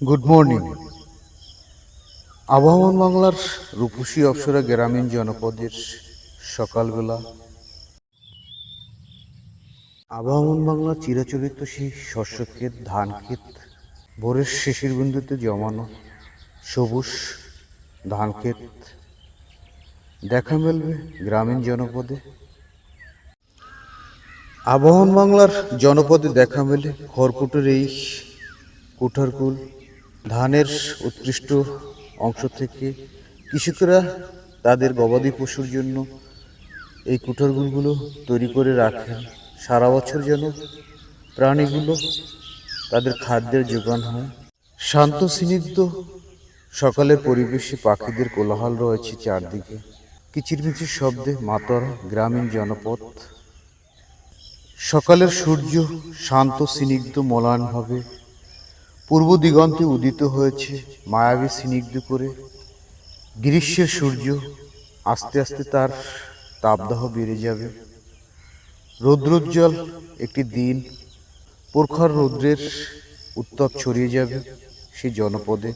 Good morning আবহাওয়ান বাংলার রূপসী অপসরা গ্রামীণ জনপদের সকালবেলা আবহাওয়ান বাংলার চিরাচরিত সেই শস্য ক্ষেত ধান ক্ষেত ভোরের শেষের বিন্দুতে জমানো সবুজ ধান ক্ষেত দেখা মেলবে গ্রামীণ জনপদে। আবহাওয়ান বাংলার জনপদে দেখা মেলে খড়কুটোর এই কুঠারকুল ধানের উৎকৃষ্ট অংশ থেকে কৃষকরা তাদের গবাদি পশুর জন্য এই কুঠারগুলগুলো তৈরি করে রাখেন। সারা বছর যেন প্রাণীগুলো তাদের খাদ্যের যোগান হয়। শান্ত, স্নিগ্ধ সকালের পরিবেশে পাখিদের কোলাহল রয়েছে চারদিকে। কিচিরমিচির শব্দে মাতর গ্রামীণ জনপথ সকালের সূর্য শান্ত, স্নিগ্ধ মলানভাবে পূর্ব দিগন্তে উদিত হয়েছে মায়াবী স্নিগ্ধ করে গ্রীষ্মের সূর্য আস্তে আস্তে তার তাপদাহ বেড়ে যাবে। রৌদ্রোজ্জ্বল একটি দিন, প্রখর রৌদ্রের উত্তাপ ছড়িয়ে যাবে সে জনপদে।